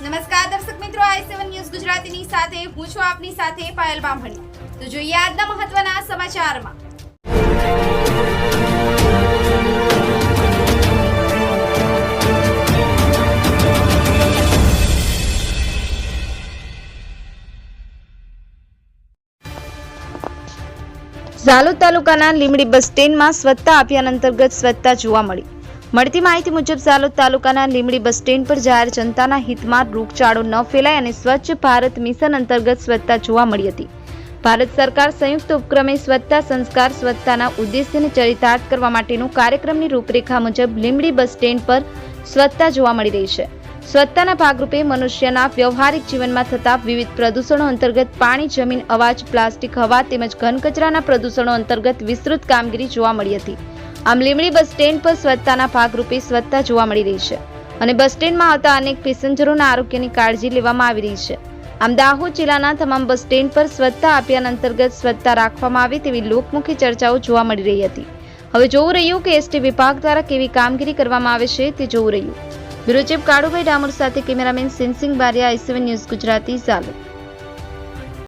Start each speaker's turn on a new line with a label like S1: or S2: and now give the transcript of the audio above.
S1: નમસ્કાર, દર્શક મિત્રો, આઈ સેવન ન્યૂઝ ગુજરાતીની સાથે, હું છું આપની સાથે પાયલ બામણી. તો જોઈએ આજના મહત્વના સમાચારમાં. ઝાલોદ તાલુકાના લીમડી બસ સ્ટેન્ડમાં સ્વચ્છતા અભિયાન અંતર્ગત સ્વચ્છતા જોવા મળી. મળતી માહિતી મુજબ સાલોદ તાલુકાના લીમડી બસ સ્ટેન્ડ પર જાહેર જનતાના હિતમાં રોગચાળો ન ફેલાય અને સ્વચ્છ ભારત મિશન અંતર્ગત સ્વચ્છતા જોવા મળી હતી. ભારત સરકાર સંયુક્ત ઉપક્રમે સ્વચ્છતા સંસ્કાર, સ્વચ્છતાના ઉદ્દેશ્યને ચરિતાર્થ કરવા માટેનું કાર્યક્રમની રૂપરેખા મુજબ લીમડી બસ સ્ટેન્ડ પર સ્વચ્છતા જોવા મળી રહી છે. સ્વચ્છતાના ભાગરૂપે મનુષ્યના વ્યવહારિક જીવનમાં થતા વિવિધ પ્રદૂષણો અંતર્ગત પાણી, જમીન, અવાજ, પ્લાસ્ટિક, હવા તેમજ ઘન કચરાના પ્રદૂષણો અંતર્ગત વિસ્તૃત કામગીરી જોવા મળી હતી. આમ લીમડી બસ સ્ટેન્ડ પર સ્વચ્છતાના ભાગરૂપે સ્વચ્છતા જોવા મળી રહી છે અને બસ સ્ટેન્ડમાં આવતા અનેક પેસેન્જરોના આરોગ્યની કાળજી લેવામાં આવી રહી છે. આમ દાહોદ જિલ્લાના તમામ બસ સ્ટેન્ડ પર સ્વચ્છતા અભિયાન અંતર્ગત સ્વચ્છતા રાખવામાં આવે તેવી લોકમુખી ચર્ચાઓ જોવા મળી રહી હતી. હવે જોવું રહ્યું કે એસટી વિભાગ દ્વારા કેવી કામગીરી કરવામાં આવે છે તે જોવું રહ્યું. બ્યુરો કાળુભાઈ ડામોર સાથે cameraman Sinsingh Baria, I News Gujarati, Zalod.